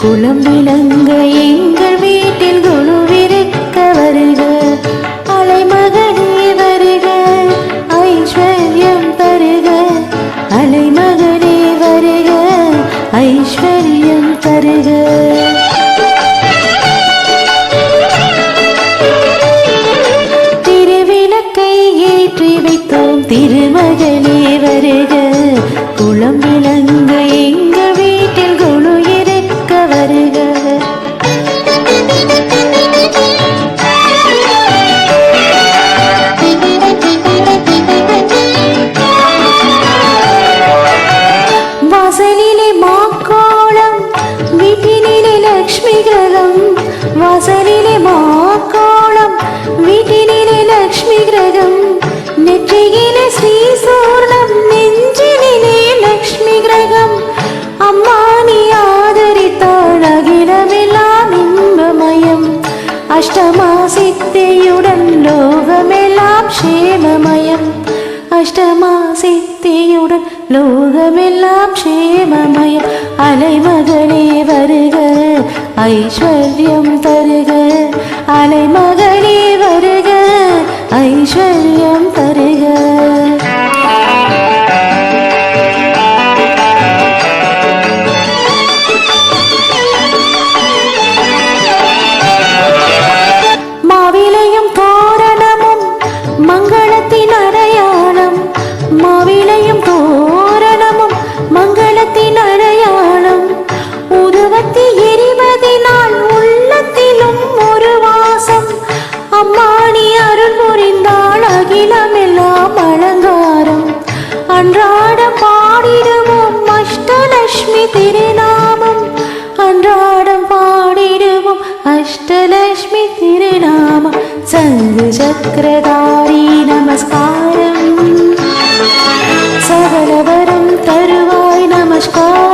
குளம் விளங்கையே ലക്ഷ്മിഗ്രഹം വസലിലെ മാക്കോളം വീട്ടിലെ ലക്ഷ്മിഗ്രഹം നെറ്റിയിലെ ശ്രീസൂർണം നെഞ്ചിലെ ലക്ഷ്മിഗ്രഹം അമ്മാനി ആദരിത്താൾ അഖിലമെല്ലാം ഇമ്പമയം അഷ്ടമാസിക്തയുടൻ ലോകമെല്ലാം ക്ഷേമമയം. அஷ்டமா சித்தியுடன் லோகமெல்லாம் க்ஷேமமயம். அலைமகனே வருக ஐஸ்வர்யம் தருக. அலைமக அன்றாட பாடிடுவோம் அஷ்டலட்சுமி திருநாமம் அன்றாடம் பாடிடுவோம் அஷ்டலட்சுமி திருநாமம் சங்கு சக்கரதாரி நமஸ்காரம் சகலவரம் தருவாய் நமஸ்காரம்